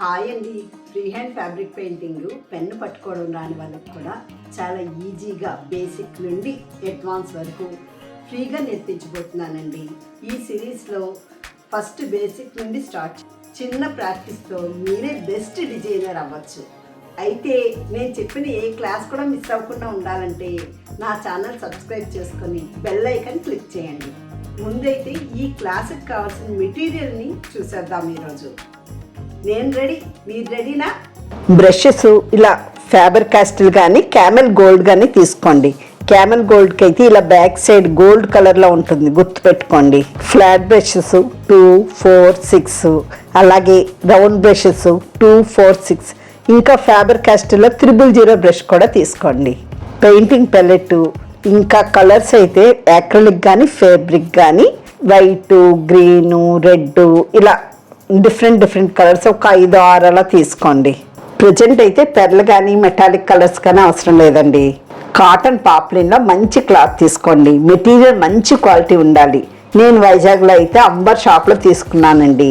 Hi అండి. Free hand fabric painting pen పట్టుకోవడం రాని వాళ్ళకి కూడా చాలా ఈజీగా బేసిక్ నుండి అడ్వాన్స్ వరకు ఫ్రీగా నేర్పించబోతున్నానండి. ఈ సిరీస్లో ఫస్ట్ బేసిక్ నుండి స్టార్ట్ చిన్న ప్రాక్టీస్తో మీరే బెస్ట్ డిజైనర్ అవ్వచ్చు. అయితే నేను చెప్పిన ఏ క్లాస్ కూడా మిస్ అవ్వకుండా ఉండాలంటే నా ఛానల్ సబ్స్క్రైబ్ చేసుకొని బెల్ ఐకన్ క్లిక్ చేయండి. ముందైతే ఈ క్లాస్కి కావాల్సిన మెటీరియల్ని చూసేద్దాం ఈరోజు. నేను రెడీ. మీరు రెడీనా? బ్రషెస్ ఇలా ఫ్యాబర్ కాస్టిల్ కానీ క్యామెల్ గోల్డ్ కానీ తీసుకోండి. క్యామెల్ గోల్డ్కి అయితే ఇలా బ్యాక్ సైడ్ గోల్డ్ కలర్లో ఉంటుంది. గుర్తుపెట్టుకోండి. Flat brushes two four six. అలాగే round brushes two four six. ఇంకా ఫ్యాబర్ కాస్టిల్లో త్రిబుల్ జీరో బ్రష్ కూడా తీసుకోండి. పెయింటింగ్ పెల్లెట్ ఇంకా కలర్స్ అయితే యాక్రిలిక్ కానీ ఫేబ్రిక్ కానీ వైటు గ్రీను రెడ్ ఇలా డిఫరెంట్ డిఫరెంట్ కలర్స్ ఒక ఐదు ఆరు అలా తీసుకోండి. ప్రజెంట్ అయితే పెర్లు కానీ మెటాలిక్ కలర్స్ కానీ అవసరం లేదండి. కాటన్ పాప్లిన్లో మంచి క్లాత్ తీసుకోండి. మెటీరియల్ మంచి క్వాలిటీ ఉండాలి. నేను వైజాగ్లో అయితే అంబర్ షాప్లో తీసుకున్నానండి.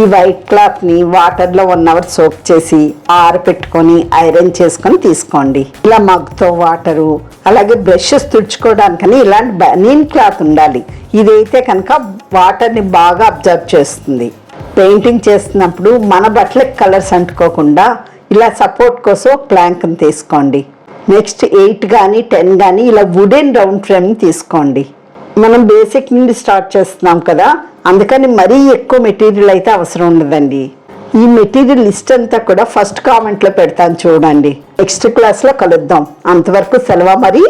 ఈ వైట్ క్లాత్ని వాటర్లో వన్ అవర్ సోక్ చేసి ఆరపెట్టుకొని ఐరన్ చేసుకొని తీసుకోండి. ఇలా మగ్తో వాటరు అలాగే బ్రషెస్ తుడుచుకోవడానికని ఇలాంటి బనీన్ క్లాత్ ఉండాలి. ఇదైతే కనుక వాటర్ని బాగా అబ్జర్వ్ చేస్తుంది. పెయింటింగ్ చేస్తున్నప్పుడు మన బట్టలకి కలర్స్ అంటుకోకుండా ఇలా సపోర్ట్ కోసం ప్లాంక్ని తీసుకోండి. నెక్స్ట్ ఎయిట్ కానీ టెన్ కానీ ఇలా వుడెన్ రౌండ్ ఫ్రేమ్ని తీసుకోండి. మనం బేసిక్ నుండి స్టార్ట్ చేస్తున్నాం కదా అందుకని మరీ ఎక్కువ మెటీరియల్ అయితే అవసరం ఉండదండి. ఈ మెటీరియల్ లిస్ట్ అంతా కూడా ఫస్ట్ కామెంట్లో పెడతాను చూడండి. నెక్స్ట్ క్లాస్లో కలుద్దాం. అంతవరకు సెలవు మరి.